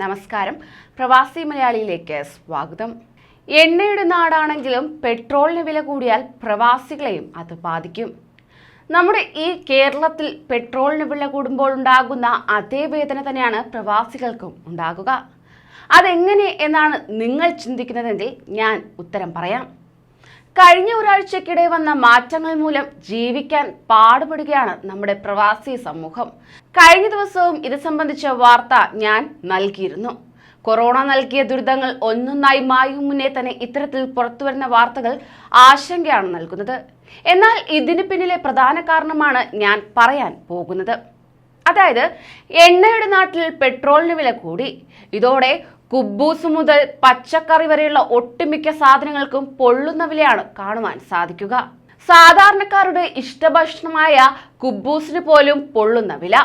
നമസ്കാരം. പ്രവാസി മലയാളിയിലേക്ക് സ്വാഗതം. എണ്ണയുടെ നാടാണെങ്കിലും പെട്രോളിന് വില കൂടിയാൽ പ്രവാസികളെയും അത് ബാധിക്കും. നമ്മുടെ ഈ കേരളത്തിൽ പെട്രോളിന് വില കൂടുമ്പോൾ ഉണ്ടാകുന്ന അതേ വേദന തന്നെയാണ് പ്രവാസികൾക്കും ഉണ്ടാകുക. അതെങ്ങനെ എന്നാണ് നിങ്ങൾ ചിന്തിക്കുന്നതെങ്കിൽ ഞാൻ ഉത്തരം പറയാം. കഴിഞ്ഞ ഒരാഴ്ചക്കിടെ വന്ന മാറ്റങ്ങൾ മൂലം ജീവിക്കാൻ പാടുപെടുകയാണ് നമ്മുടെ പ്രവാസി സമൂഹം. കഴിഞ്ഞ ദിവസവും ഇത് സംബന്ധിച്ച വാർത്ത ഞാൻ നൽകിയിരുന്നു. കൊറോണ നൽകിയ ദുരിതങ്ങൾ ഒന്നൊന്നായി മായും മുന്നേ തന്നെ ഇത്തരത്തിൽ പുറത്തുവരുന്ന വാർത്തകൾ ആശങ്കയാണ് നൽകുന്നത്. എന്നാൽ ഇതിന് പിന്നിലെ പ്രധാന കാരണമാണ് ഞാൻ പറയാൻ പോകുന്നത്. അതായത് എണ്ണയുടെ നാട്ടിൽ പെട്രോളിന് വില കൂടി. ഇതോടെ കുബൂസ് മുതൽ പച്ചക്കറി വരെയുള്ള ഒട്ടുമിക്ക സാധനങ്ങൾക്കും പൊള്ളുന്ന വിലയാണ് കാണുവാൻ സാധിക്കുക. സാധാരണക്കാരുടെ ഇഷ്ടഭക്ഷണമായ കുബൂസിന് പോലും പൊള്ളുന്ന വില.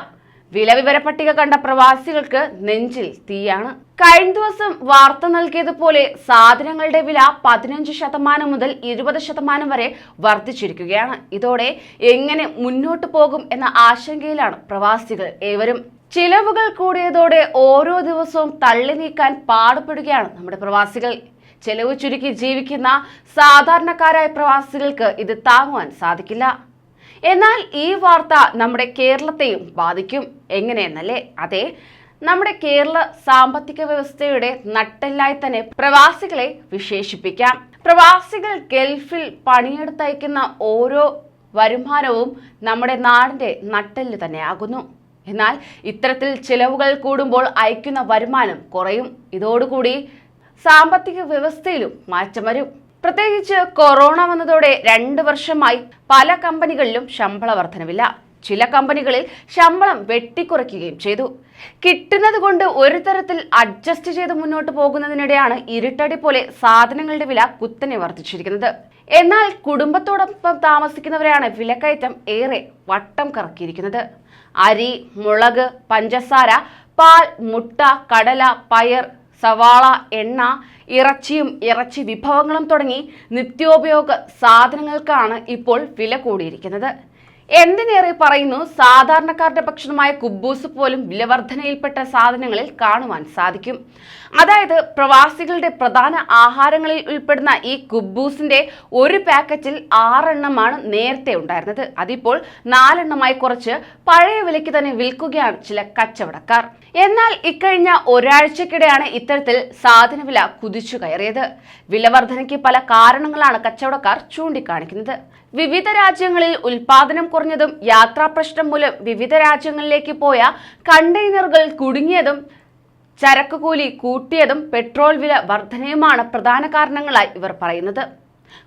വില വിവര പട്ടിക കണ്ട പ്രവാസികൾക്ക് നെഞ്ചിൽ തീയാണ്. കഴിഞ്ഞ ദിവസം വാർത്ത നൽകിയതുപോലെ സാധനങ്ങളുടെ വില പതിനഞ്ച് ശതമാനം മുതൽ ഇരുപത് ശതമാനം വരെ വർദ്ധിച്ചിരിക്കുകയാണ്. ഇതോടെ എങ്ങനെ മുന്നോട്ട് പോകും എന്ന ആശങ്കയിലാണ് പ്രവാസികൾ ഏവരും. ചിലവുകൾ കൂടിയതോടെ ഓരോ ദിവസവും തള്ളി നീക്കാൻ പാടുപെടുകയാണ് നമ്മുടെ പ്രവാസികൾ. ചെലവ് ചുരുക്കി ജീവിക്കുന്ന സാധാരണക്കാരായ പ്രവാസികൾക്ക് ഇത് താങ്ങുവാൻ സാധിക്കില്ല. എന്നാൽ ഈ വാർത്ത നമ്മുടെ കേരളത്തെയും ബാധിക്കും. എങ്ങനെയെന്നല്ലേ? അതെ നമ്മുടെ കേരള സാമ്പത്തിക വ്യവസ്ഥയുടെ നട്ടെല്ലായി തന്നെ പ്രവാസികളെ വിശേഷിപ്പിക്കാം. പ്രവാസികൾ ഗൾഫിൽ പണിയെടുത്തയക്കുന്ന ഓരോ വരുമാനവും നമ്മുടെ നാടിന്റെ നട്ടെല്ല് തന്നെയാകുന്നു. എന്നാൽ ഇത്തരത്തിൽ ചിലവുകൾ കൂടുമ്പോൾ അയക്കുന്ന വരുമാനം കുറയും. ഇതോടുകൂടി സാമ്പത്തിക വ്യവസ്ഥയിലും മാറ്റം വരും. പ്രത്യേകിച്ച് കൊറോണ വന്നതോടെ രണ്ട് വർഷമായി പല കമ്പനികളിലും ശമ്പള വർധനവില്ല. ചില കമ്പനികളിൽ ശമ്പളം വെട്ടിക്കുറയ്ക്കുകയും ചെയ്തു. കിട്ടുന്നത് കൊണ്ട് ഒരു തരത്തിൽ അഡ്ജസ്റ്റ് ചെയ്ത് മുന്നോട്ട് പോകുന്നതിനിടെയാണ് ഇരുട്ടടി പോലെ സാധനങ്ങളുടെ വില കുത്തനെ വർദ്ധിച്ചിരിക്കുന്നത്. എന്നാൽ കുടുംബത്തോടൊപ്പം താമസിക്കുന്നവരെയാണ് വിലക്കയറ്റം ഏറെ വട്ടം കറക്കിയിരിക്കുന്നത്. അരി മുളക് പഞ്ചസാര പാൽ മുട്ട കടല പയർ സവാള എണ്ണ ഇറച്ചിയും ഇറച്ചി വിഭവങ്ങളും തുടങ്ങി നിത്യോപയോഗ സാധനങ്ങൾക്കാണ് ഇപ്പോൾ വില കൂടിയിരിക്കുന്നത്. എന്തിനേറെ പറയുന്നു? സാധാരണക്കാരുടെ ഭക്ഷണമായ കുബൂസ് പോലും വിലവർധനയിൽപ്പെട്ട സാധനങ്ങളിൽ കാണുവാൻ സാധിക്കും. അതായത് പ്രവാസികളുടെ പ്രധാന ആഹാരങ്ങളിൽ ഉൾപ്പെടുന്ന ഈ കുബൂസിന്റെ ഒരു പാക്കറ്റിൽ ആറെണ്ണമാണ് നേരത്തെ ഉണ്ടായിരുന്നത്. അതിപ്പോൾ നാലെണ്ണമായി കുറച്ച് പഴയ വിലയ്ക്ക് തന്നെ വിൽക്കുകയാണ് ചില കച്ചവടക്കാർ. എന്നാൽ ഇക്കഴിഞ്ഞ ഒരാഴ്ചക്കിടെയാണ് ഇത്തരത്തിൽ സാധനവില കുതിച്ചു കയറിയത്. വിലവർധനയ്ക്ക് പല കാരണങ്ങളാണ് കച്ചവടക്കാർ ചൂണ്ടിക്കാണിക്കുന്നത്. വിവിധ രാജ്യങ്ങളിൽ ഉൽപാദനം കുറഞ്ഞതും യാത്രാ പ്രശ്നം മൂലം വിവിധ രാജ്യങ്ങളിലേക്ക് പോയ കണ്ടെയ്നറുകൾ കുടുങ്ങിയതും ചരക്ക് കൂലി കൂട്ടിയതും പെട്രോൾ വില വർധനയുമാണ് പ്രധാന കാരണങ്ങളായി ഇവർ പറയുന്നത്.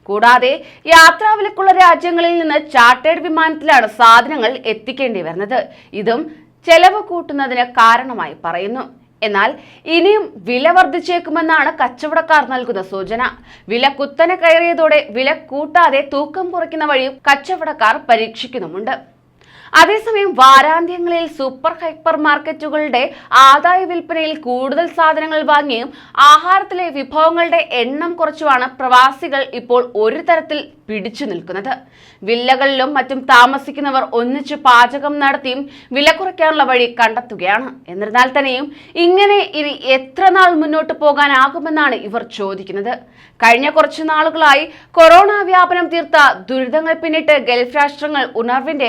കൂടാതെ യാത്രാവിലക്കുള്ള രാജ്യങ്ങളിൽ നിന്ന് ചാർട്ടേഡ് വിമാനത്തിലാണ് സാധനങ്ങൾ എത്തിക്കേണ്ടി വരുന്നത്. ഇതും ചെലവ് കൂട്ടുന്നതിന് കാരണമായി പറയുന്നു. എന്നാൽ ഇനിയും വില വർദ്ധിച്ചേക്കുമെന്നാണ് കച്ചവടക്കാർ നൽകുന്ന സൂചന. വില കുത്തനെ കയറിയതോടെ വില കൂട്ടാതെ തൂക്കം കുറയ്ക്കുന്ന വഴിയും കച്ചവടക്കാർ പരീക്ഷിക്കുന്നുമുണ്ട്. അതേസമയം വാരാന്ത്യങ്ങളിൽ സൂപ്പർ ഹൈപ്പർ മാർക്കറ്റുകളുടെ ആദായ വിൽപ്പനയിൽ കൂടുതൽ സാധനങ്ങൾ വാങ്ങിയും ആഹാരത്തിലെ വിഭവങ്ങളുടെ എണ്ണം കുറച്ചുമാണ് പ്രവാസികൾ ഇപ്പോൾ ഒരു തരത്തിൽ പിടിച്ചു നിൽക്കുന്നത്. വില്ലകളിലും മറ്റും താമസിക്കുന്നവർ ഒന്നിച്ച് പാചകം നടത്തിയും വില കുറയ്ക്കാനുള്ള വഴി കണ്ടെത്തുകയാണ്. എന്നിരുന്നാൽ തന്നെയും ഇങ്ങനെ ഇനി എത്ര നാൾ മുന്നോട്ട് പോകാനാകുമെന്നാണ് ഇവർ ചോദിക്കുന്നത്. കഴിഞ്ഞ കുറച്ചു നാളുകളായി കൊറോണ വ്യാപനം തീർത്ത ദുരിതങ്ങൾ പിന്നിട്ട് ഗൾഫ് രാഷ്ട്രങ്ങൾ ഉണർവിന്റെ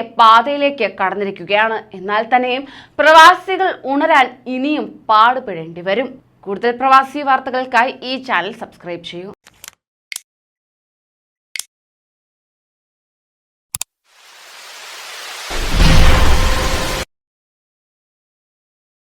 പാതയിലേക്ക് കടന്നിരിക്കുകയാണ്. എന്നാൽ തന്നെയും പ്രവാസികൾ ഉണരാൻ ഇനിയും പാടുപെടേണ്ടി വരും. കൂടുതൽ പ്രവാസി വാർത്തകൾക്കായി ഈ ചാനൽ സബ്സ്ക്രൈബ് ചെയ്യൂ.